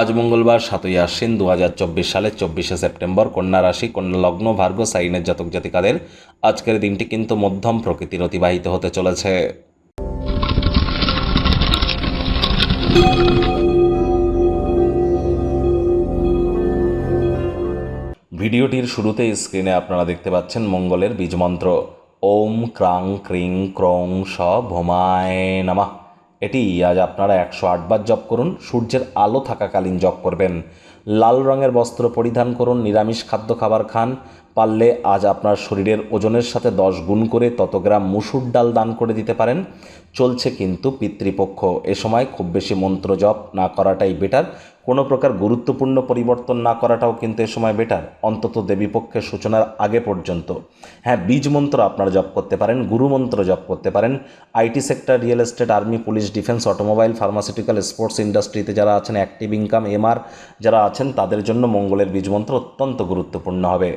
আজ মঙ্গলবার সাতই আশ্বিন দু হাজার চব্বিশ সালের চব্বিশে সেপ্টেম্বর কন্যা রাশি, কন্যা লগ্ন, ভার্গ, সাইনের জাতক জাতিকাদের আজকের দিনটি কিন্তু মধ্যম প্রকৃতির অতিবাহিত হতে চলেছে। ভিডিওটির শুরুতে স্ক্রিনে আপনারা দেখতে পাচ্ছেন মঙ্গলের বীজমন্ত্র। ওম ক্রাং ক্রিং ক্রং স ভোমায় নামা। এটি আজ আপনারা একশো আটবার জপ করুন সূর্যের আলো থাকাকালীন জপ করবেন। লাল রঙের বস্ত্র পরিধান করুন, নিরামিষ খাদ্য খাবার খান। পারলে আজ আপনার শরীরের ওজনের সাথে দশ গুণ করে তত গ্রাম মুসুর ডাল দান করে দিতে পারেন। চলছে কিন্তু পিতৃপক্ষ। এ সময় খুব বেশি মন্ত্র জপ না করাটাই বেটার কোনো প্রকার গুরুত্বপূর্ণ পরিবর্তন না করাটাও কিন্তু এ সময় বেটার অন্তত দেবীপক্ষের সূচনার আগে পর্যন্ত। হ্যাঁ বীজ মন্ত্র আপনারা জপ করতে পারেন, গুরু মন্ত্র জপ করতে পারেন। IT sector, real estate, army, police, defence, automobile, pharmaceutical, sports ইন্ডাস্ট্রিতে যারা আছেন, অ্যাক্টিভ ইনকাম, এমআর, যারা আছেন তাদের জন্য মঙ্গলের বীজ মন্ত্র অত্যন্ত গুরুত্বপূর্ণ হবে।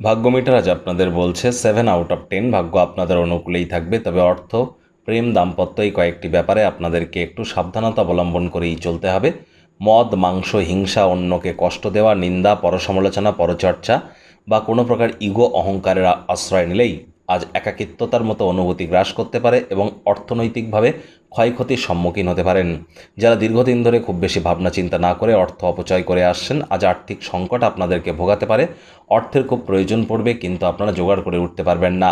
ভাগ্য মিটার আজ আপনাদের বলছে সেভেন আউট অফ টেন ভাগ্য আপনাদের অনুকূলেই থাকবে, তবে অর্থ, প্রেম, দাম্পত্য এই কয়েকটি ব্যাপারে আপনাদেরকে একটু সাবধানতা অবলম্বন করেই চলতে হবে। মদ, মাংস, হিংসা, অন্যকে কষ্ট দেওয়া, নিন্দা, পরসমালোচনা, পরচর্চা বা কোনো প্রকার ইগো অহংকারের আশ্রয় নিলেই আজ একাকিত্বতার মতো অনুভূতি গ্রাস করতে পারে এবং অর্থনৈতিকভাবে ক্ষয়ক্ষতির সম্মুখীন হতে পারেন। যারা দীর্ঘদিন ধরে খুব বেশি ভাবনা চিন্তা না করে অর্থ অপচয় করে আসছেন, আজ আর্থিক সংকট আপনাদেরকে ভোগাতে পারে। অর্থের খুব প্রয়োজন পড়বে, কিন্তু আপনারা জোগাড় করে উঠতে পারবেন না।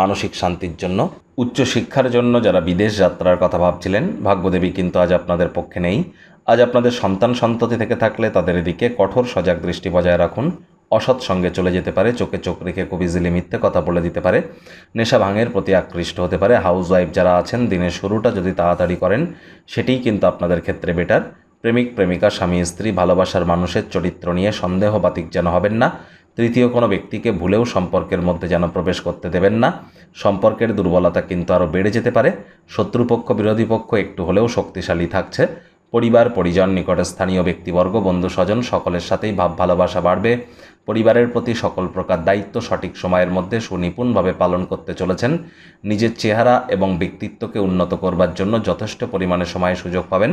মানসিক শান্তির জন্য, উচ্চশিক্ষার জন্য যারা বিদেশ যাত্রার কথা ভাবছিলেন, ভাগ্যদেবী কিন্তু আজ আপনাদের পক্ষে নেই। আজ আপনাদের সন্তান সন্ততি থেকে থাকলে তাদের দিকে কঠোর সজাগ দৃষ্টি বজায় রাখুন। অসৎ সঙ্গে চলে যেতে পারে, চোখে চোখ রেখে খুব ইজিলি মিথ্যে কথা বলে দিতে পারে, নেশা ভাঙের প্রতি আকৃষ্ট হতে পারে। হাউস ওয়াইফ যারা আছেন, দিনের শুরুটা যদি তাড়াতাড়ি করেন, সেটিই কিন্তু আপনাদের ক্ষেত্রে বেটার। প্রেমিক, প্রেমিকা, স্বামী, স্ত্রী, ভালোবাসার মানুষের চরিত্র নিয়ে সন্দেহবাতিক যেন হবেন না। তৃতীয় কোনো ব্যক্তিকে ভুলেও সম্পর্কের মধ্যে যেন প্রবেশ করতে দেবেন না। সম্পর্কের দুর্বলতা কিন্তু আরও বেড়ে যেতে পারে। শত্রুপক্ষ, বিরোধী পক্ষ একটু হলেও শক্তিশালী থাকছে। পরিবার, পরিজন নিকটে স্থানীয় ব্যক্তিবর্গ বন্ধু স্বজন সকলের সাথেই ভাব ভালোবাসা বাড়বে। পরিবারের প্রতি সকল প্রকার দায়িত্ব সঠিক সময়ের মধ্যে সুনিপুণভাবে পালন করতে চলেছেন। নিজের চেহারা এবং ব্যক্তিত্বকে উন্নত করবার জন্য যথেষ্ট পরিমাণে সময় সুযোগ পাবেন।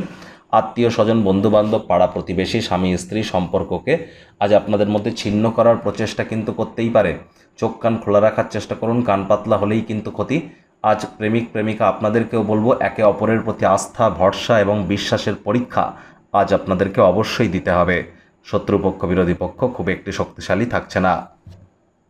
আত্মীয় স্বজন বন্ধুবান্ধব, পাড়া প্রতিবেশী, স্বামী, স্ত্রী সম্পর্ককে আজ আপনাদের মধ্যে ছিন্ন করার প্রচেষ্টা কিন্তু করতেই পারে। চোখ কান খোলা রাখার চেষ্টা করুন, কান পাতলা হলেই কিন্তু ক্ষতি। আজ প্রেমিক, প্রেমিকা আপনাদেরকেও বলব, একে অপরের প্রতি আস্থা, ভরসা এবং বিশ্বাসের পরীক্ষা আজ আপনাদেরকে অবশ্যই দিতে হবে। শত্রুপক্ষ, বিরোধী পক্ষ খুব একটি শক্তিশালী থাকছে না।